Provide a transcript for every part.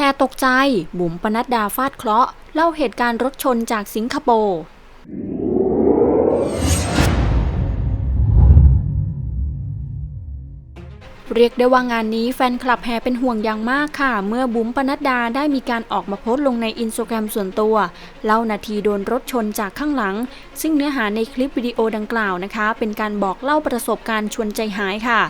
แห่ตกใจบุ๋มปนัดดาฟาดเคราะห์เล่าเหตุการณ์รถชนจากสิงคโปร์ เรียกได้ว่างานนี้แฟนคลับแห่เป็นห่วงอย่างมากค่ะ เมื่อบุ๋มปนัดดาได้มีการออกมาโพสต์ลงในอินสตาแกรมส่วนตัว เล่านาทีโดนรถชนจากข้างหลัง ซึ่งเนื้อหาในคลิปวิดีโอดังกล่าวนะคะ เป็นการบอกเล่าประสบการณ์ชวนใจหายค่ะ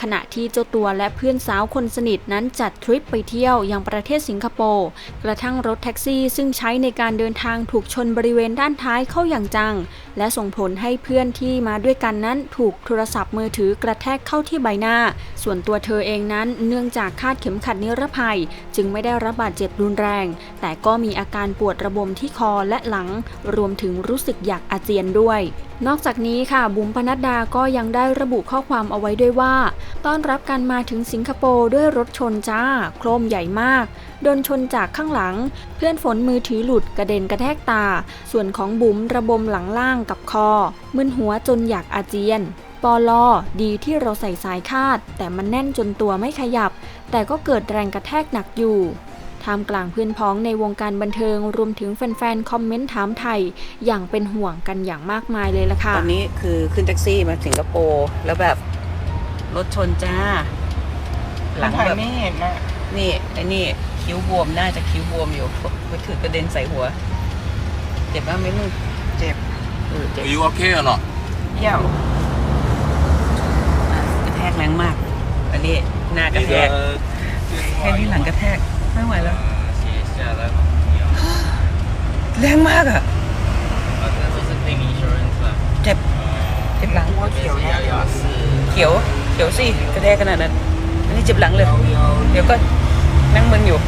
ขณะที่เจ้าตัวและเพื่อนสาวคนสนิทนั้นจัดทริปไปเที่ยวยังประเทศสิงคโปร์กระทั่งรถแท็กซี่ ซึ่งใช้ในการเดินทางถูกชนบริเวณด้านท้ายเข้าอย่างจัง และส่งผลให้เพื่อนที่มาด้วยกันนั้นถูกโทรศัพท์มือถือกระแทกเข้าที่ใบหน้าส่วนตัวเธอเองนั้นเนื่องจากคาดเข็มขัดนิรภัย จึงไม่ได้รับบาดเจ็บรุนแรง แต่ก็มีอาการปวดระบมที่คอและหลัง รวมถึงรู้สึกอยากอาเจียนด้วย นอกจากนี้ค่ะบุ๋มปนัดดาก็ยังได้ระบุข้อความเอาไว้ด้วยว่า ต้อนรับการมาถึงสิงคโปร์ด้วยรถชนจ้า โครมใหญ่มาก โดนชนจากข้างหลัง เพื่อนฝนมือถือหลุดกระเด็นกระแทกตา ส่วนของบุ๋มระบมหลังล่างกับคอมึนหัวจนอยากอาเจียน ปอลอดีที่เราใส่สายคาด แต่มันแน่นจนตัวไม่ขยับ แต่ก็เกิดแรงกระแทกหนักอยู่ท่ามกลางเพื่อนพ้องในวงการบันเทิงรวมถึงแฟนๆ คอมเมนต์ถามไทย อย่างเป็นห่วงกันอย่างมากมายเลยล่ะค่ะ ตอนนี้คือขึ้นแท็กซี่มาสิงคโปร์แล้วแบบรถชนจ้า หลังถ่ายแบบไม่เห็นนะนี่ไอ้นี่คิ้วบวมน่าจะคิ้วบวมอยู่ไปถือกระเด็นใส่หัว เจ็บบ้างไหมมึงเจ็บเออเจ็บ Are you okay or not? เยี่ยวกระ แรงมาก อันนี้หน้ากระแทกแค่นี้หลังกระแทกไม่ไหวแล้วแรงมากอะเจ็บเจ็บหลังเขียวเขียวเขียวสิกระแทกขนาดนั้นอันนี้เจ็บหลังเลย เดี๋ยวก็นั่งมึนอยู่